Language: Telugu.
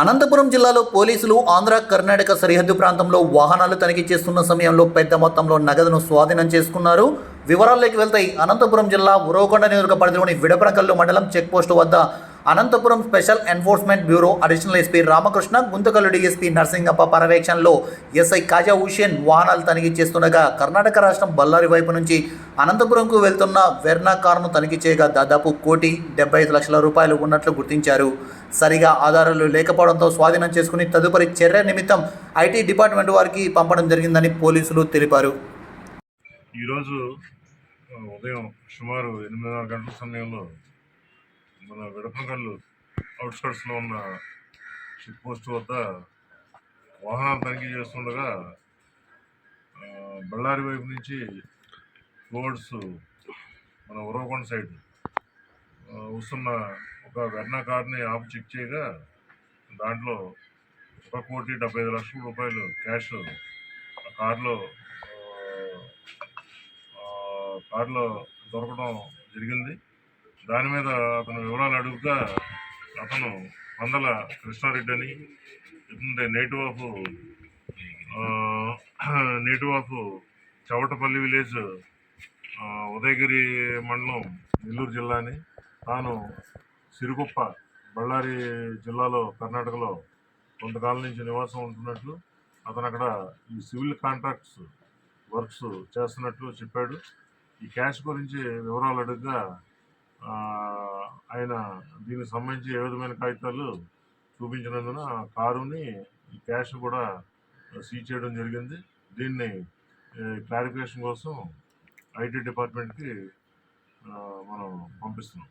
అనంతపురం జిల్లాలో పోలీసులు ఆంధ్ర కర్ణాటక సరిహద్దు ప్రాంతంలో వాహనాలు తనిఖీ చేస్తున్న సమయంలో పెద్ద మొత్తంలో నగదును స్వాధీనం చేసుకున్నారు. వివరాల్లోకి వెళ్తాయి. అనంతపురం జిల్లా ఉరవకొండ నియోజక పరిధిలోని విడపనకల్లు మండలం చెక్పోస్టు వద్ద Anantapuram special enforcement bureau additional SP Ramakrishna Guntakal DSP Narasingappa పర్యవేక్షణలో ఎస్ఐ కాజా హుషేన్ వాహనాలు తనిఖీ చేస్తుండగా కర్ణాటక రాష్ట్రం బళ్ళారి వైపు నుంచి అనంతపురంకు వెళ్తున్న వెర్నా కారును తనిఖీ చేయగా దాదాపు కోటి డెబ్బై ఐదు లక్షల రూపాయలు ఉన్నట్లు గుర్తించారు. సరిగా ఆధారాలు లేకపోవడంతో స్వాధీనం చేసుకుని తదుపరి చర్య నిమిత్తం ఐటీ డిపార్ట్మెంట్ వారికి పంపడం జరిగిందని పోలీసులు తెలిపారు. ఈరోజు ఉదయం సుమారు ఎనిమిదిన్నర గంటల సమయంలో మన విడపగల్లు అవుట్స్కట్స్లో ఉన్న చెక్ పోస్ట్ వద్ద వాహనాలు తనిఖీ చేస్తుండగా బళ్ళారి వైపు నుంచి రోడ్స్ మన ఉరవకొండ సైడ్ వస్తున్న ఒక వెర్నా కార్ని ఆపు చెక్ చేయగా దాంట్లో ఒక కోటి డెబ్బై ఐదు లక్షల రూపాయలు క్యాష్ ఆ కార్లో కార్లో దొరకడం జరిగింది. దాని మీద అతను వివరాలు అడుగుతా అతను పందల కృష్ణారెడ్డి అని ఇతని native of native of Chavatapalli village Udayagiri మండలం నెల్లూరు జిల్లా అని తాను సిరుగుప్ప బళ్ళారి జిల్లాలో కర్ణాటకలో కొంతకాలం నుంచి నివాసం ఉంటున్నట్లు అతను అక్కడ ఈ సివిల్ కాంట్రాక్ట్స్ వర్క్స్ చేస్తున్నట్లు చెప్పాడు. ఈ క్యాష్ గురించి వివరాలు అడుగుగా ఆయన దీనికి సంబంధించి ఏ విధమైన కాగితాలు చూపించినందున కారుని క్యాష్ కూడా సీజ్ చేయడం జరిగింది. దీన్ని క్లారిఫికేషన్ కోసం ఐటీ డిపార్ట్మెంట్కి మనం పంపిస్తున్నాం.